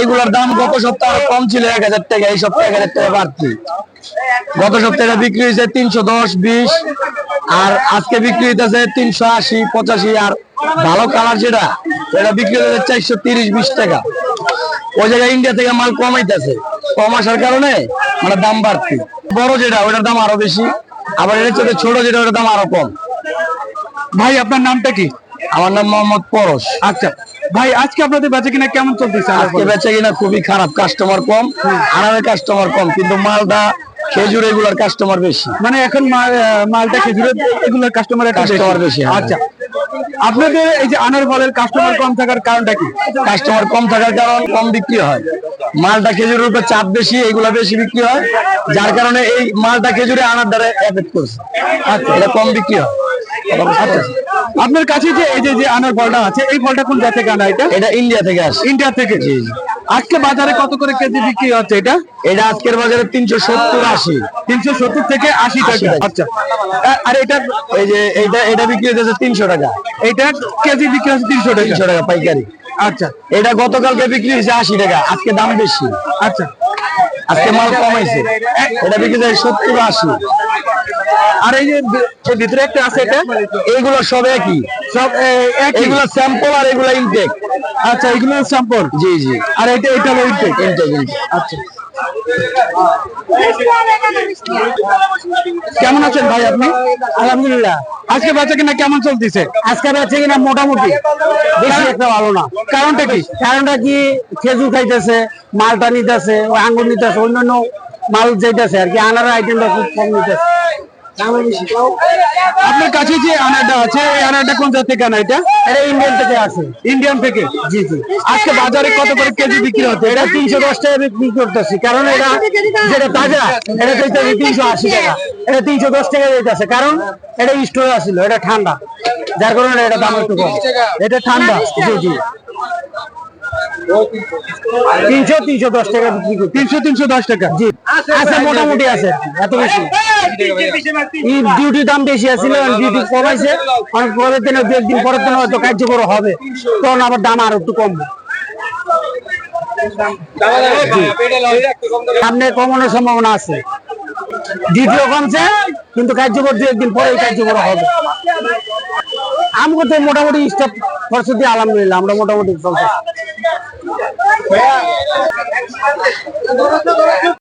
এইগুলোর দাম গত সপ্তাহে কম ছিল এক হাজার টাকা এই সপ্তাহে এক হাজার টাকা বাড়তি। গত সপ্তাহে বিক্রি হয়েছে তিনশো দশ বিশ আর আজকে বিক্রি হইতেছে তিনশো আশি পঁচাশি আর ভালো কালার যেটা এটা বিক্রি হচ্ছে চারশো তিরিশ বিশ টাকা। ওই জায়গায় ইন্ডিয়া থেকে মাল কমাইতেছে কম আসার কারণে মানে দাম বাড়তি। বড় যেটা ওটার দাম আরও বেশি আবার এর চেয়ে ছোট যেটা ওটার দাম আরও কম। ভাই আপনার নামটা কি? আমার নাম মোহাম্মদ পরশ। আচ্ছা। ভাই আজকে আপনাদের বেচা কিনা কেমন চলতেছে আজকে বেচে কিনা খুবই খারাপ কাস্টমার কম আরামের কাস্টমার কম কিন্তু মালটা খেজুর এগুলার কাস্টমার বেশি। মানে এখন মালটা খেজুরের এগুলোর কাস্টমার Customer বেশি, হ্যাঁ। আচ্ছা। আপনাদের এই যে আনার ফলের কাস্টমার কম থাকার কারণটা কি? কাস্টমার কম থাকার কারণ কম বিক্রি হয়। মালটা খেজুরের উপর চাপ বেশি এগুলা বেশি বিক্রি হয়। যার কারণে এই মালটা খেজুরে আনার দ্বারা এফেক্ট করছে। আচ্ছা। এটা কম বিক্রি হয়। আপনার কাছে যে এই যে আনার ফলটা আছে এই ফলটা কোন জাত থেকে আনা এটা? এটা ইন্ডিয়া থেকে আসে। ইন্ডিয়া থেকে? আজকে বাজারে কত করে কেজি বিক্রি হচ্ছে এটা? এটা আজকের বাজারে তিনশো সত্তর আশি। তিনশো সত্তর থেকে আশি টাকা। আচ্ছা। আর এটা? এই যে এটা এটা বিক্রি হচ্ছে তিনশো টাকা। এটা কেজি বিক্রি হচ্ছে তিনশো টাকা। তিনশো টাকা পাইকারি। আচ্ছা। এটা গতকালকে বিক্রি হয়েছে আশি টাকা আজকে দাম বেশি। আচ্ছা। আজকে মাল কমাইছে। এটা বিক্রি যায় সত্তর আশি। আর এই যে ভিতরে একটা আছে এটা এইগুলো সব একই। সব এইগুলো স্যাম্পল আর এগুলো ইনটেক আচ্ছা এগুলো স্যাম্পল জি জি। আর এটা এটা ইনটেক ইনটেক আচ্ছা। কেমন আছেন ভাই আপনি? আলহামদুলিল্লাহ। আজকে বাচ্চা কিনা কেমন চলতেছে? আজকে বাচ্চা কিনা মোটামুটি বেশি একটা ভালো না। কারণটা কি? কারণটা কি? খেজুর খাইতেছে মালটা নিতেছে আঙ্গুর নিতেছে অন্যান্য মাল যেতেছে আর কি আনার আইটেমটা খুব কম নিতেছে। আপনার কাছে যে আনারটা আছে এই আনারটা কোন জাত থেকে আনা এটা? এটা ইন্ডিয়ান থেকে আছে ইন্ডিয়ান থেকে? জি জি। আজকে বাজারে কত করে কেজি বিক্রি হচ্ছে? এটা তিনশো দশ টাকা বিক্রি করতেছি। কারণ এটা যেটা তাজা এটা চাইতেছে তিনশো আশি টাকা। এটা তিনশো দশ টাকা দিতেছে কারণ এটা স্টোর আসছিল এটা ঠান্ডা। যার কারণে এটা দাম একটু কম। এটা ঠান্ডা। জি জি। তিনশো তিনশো দশ টাকা বিক্রি তিনশো তিনশো দশ টাকা? জি। আচ্ছা। মোটামুটি আছে। এত বেশি। ডিউটি দাম বেশি আছিল ডিউটি কমাইছে। অনেক পরের দিনে দু একদিন পরের দিনে হয়তো কার্যকর হবে। তখন আবার দাম আর একটু কমবে। সামনে কমানোর সম্ভাবনা আছে। ডিউটিও কমছে কিন্তু কার্যকর দু একদিন পরে কার্যকর হবে। আমাকে তো মোটামুটি স্টাফ খরচ দিয়ে আলহামদুলিল্লাহ আমরা মোটামুটি চলছে।